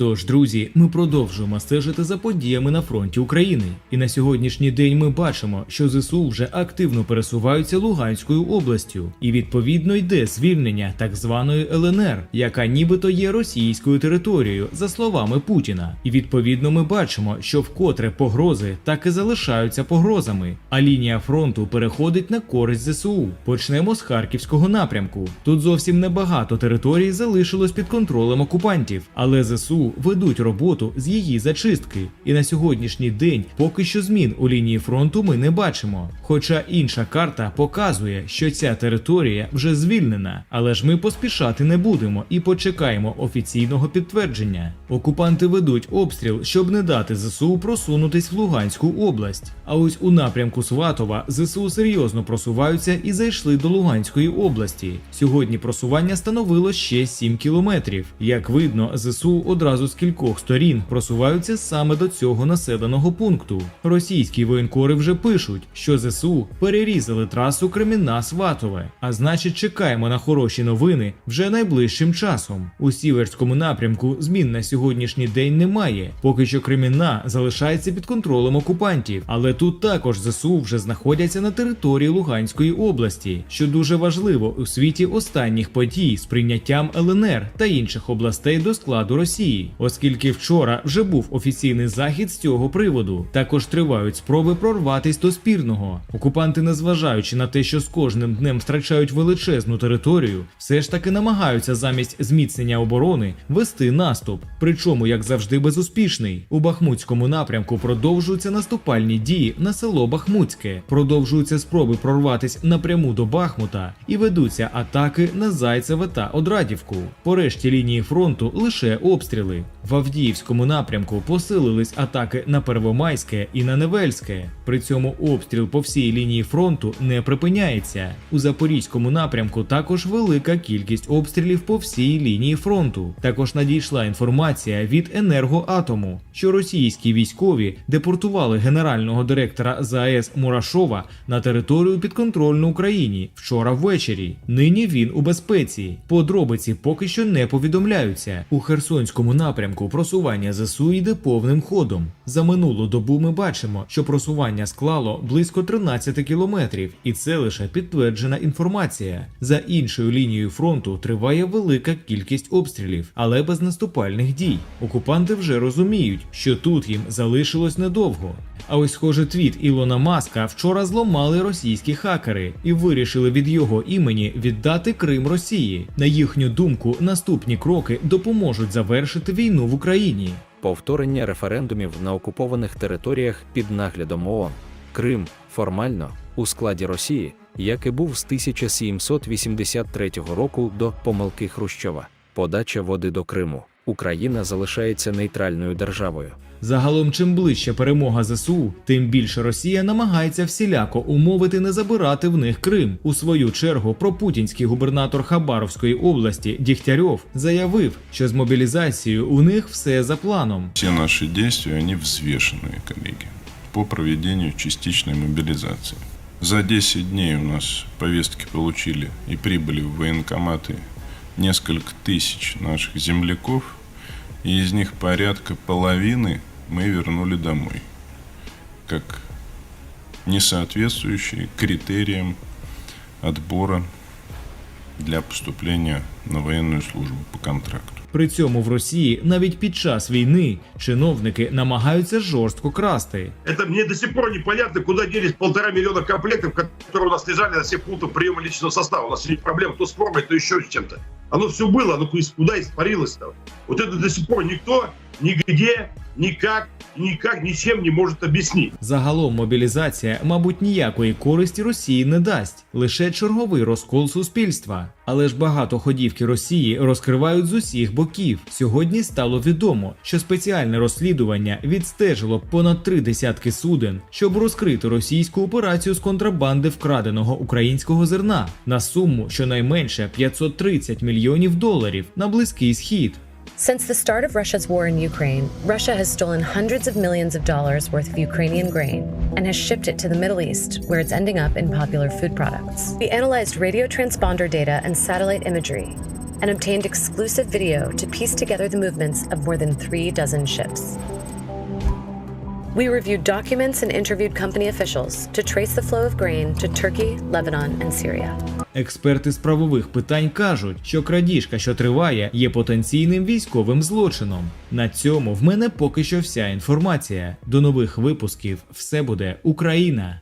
Тож, друзі, ми продовжуємо стежити за подіями на фронті України. І на сьогоднішній день ми бачимо, що ЗСУ вже активно пересуваються Луганською областю, і відповідно йде звільнення так званої ЛНР, яка нібито є російською територією, за словами Путіна. І відповідно ми бачимо, що вкотре погрози так і залишаються погрозами, а лінія фронту переходить на користь ЗСУ. Почнемо з харківського напрямку. Тут зовсім небагато територій залишилось під контролем окупантів, але ЗСУ ведуть роботу з її зачистки. І на сьогоднішній день поки що змін у лінії фронту ми не бачимо. Хоча інша карта показує, що ця територія вже звільнена, але ж ми поспішати не будемо і почекаємо офіційного підтвердження. Окупанти ведуть обстріл, щоб не дати ЗСУ просунутись в Луганську область. А ось у напрямку Сватова ЗСУ серйозно просуваються і зайшли до Луганської області. Сьогодні просування становило ще 7 кілометрів. Як видно, ЗСУ одразу з кількох сторін просуваються саме до цього населеного пункту. Російські воєнкори вже пишуть, що ЗСУ перерізали трасу Креміна-Сватове, а значить, чекаємо на хороші новини вже найближчим часом. У сіверському напрямку змін на сьогоднішній день немає. Поки що Кремінна залишається під контролем окупантів, але тут також ЗСУ вже знаходяться на території Луганської області, що дуже важливо у світі останніх подій з прийняттям ЛНР та інших областей до складу Росії, оскільки вчора вже був офіційний захід з цього приводу. Також тривають спроби прорватись до спірного. Окупанти, незважаючи на те, що з кожним днем втрачають величезну територію, все ж таки намагаються замість зміцнення оборони вести наступ. Причому, як завжди, безуспішний. У Бахмутському напрямку продовжуються наступальні дії на село Бахмутське, продовжуються спроби прорватись напряму до Бахмута і ведуться атаки на Зайцеве та Одрадівку. По решті лінії фронту лише обстріли. Really. В Авдіївському напрямку посилились атаки на Первомайське і на Невельське. При цьому обстріл по всій лінії фронту не припиняється. У Запорізькому напрямку також велика кількість обстрілів по всій лінії фронту. Також надійшла інформація від енергоатому, що російські військові депортували генерального директора ЗАЕС Мурашова на територію підконтрольну Україні вчора ввечері. Нині він у безпеці. Подробиці поки що не повідомляються. У Херсонському напрямку просування ЗСУ йде повним ходом. За минулу добу ми бачимо, що просування склало близько 13 кілометрів, і це лише підтверджена інформація. За іншою лінією фронту триває велика кількість обстрілів, але без наступальних дій. Окупанти вже розуміють, що тут їм залишилось недовго. А ось схоже твіт Ілона Маска вчора зламали російські хакери і вирішили від його імені віддати Крим Росії. На їхню думку, наступні кроки допоможуть завершити війну в Україні. повторення референдумів на окупованих територіях під наглядом ООН. Крим формально у складі Росії, як і був з 1783 року до помилки Хрущова. Подача води до Криму. Україна залишається нейтральною державою. Загалом, чим ближче перемога ЗСУ, тим більше Росія намагається всіляко умовити не забирати в них Крим. У свою чергу пропутінський губернатор Хабаровської області Дігтярьов заявив, що з мобілізацією у них все за планом. Все наши действия, они взвешенные, коллеги, по проведению частичной мобилизации. За 10 дней у нас повестки получили и прибыли в военкоматы несколько тысяч наших земляков, и из них порядка половины мы вернули домой, как не соответствующие критериям отбора для поступления на военную службу по контракту. При цьому в Росії навіть під час війни чиновники намагаються жорстко красти. Это мне до сих пор непонятно, куда делись полтора миллиона комплектов, которые у нас лежали на всех пунктах приема личного состава. У нас сегодня проблема то с формой, то еще с чем-то. Оно все было, оно куда- испарилось-то? Вот это до сих пор никто, нигде, никак, никак, ничем не может объяснить. Загалом мобілізація, мабуть, ніякої користі Росії не дасть, лише черговий розкол суспільства. Але ж багато ходівки Росії розкривають з усіх боків. Сьогодні стало відомо, що спеціальне розслідування відстежило понад три десятки суден, щоб розкрити російську операцію з контрабанди вкраденого українського зерна на суму щонайменше 530 мільйонів доларів на близький схід. Since the start of Russia's war in Ukraine, Russia has stolen hundreds of millions of dollars worth of Ukrainian grain and has shipped it to the Middle East, where it's ending up in popular food products. We analyzed radio transponder data and satellite imagery and obtained exclusive video to piece together the movements of more than three dozen ships. We reviewed documents and interviewed company officials to trace the flow of grain to Turkey, Lebanon, and Syria. Експерти з правових питань кажуть, що крадіжка, що триває, є потенційним військовим злочином. На цьому в мене поки що вся інформація. До нових випусків все буде Україна.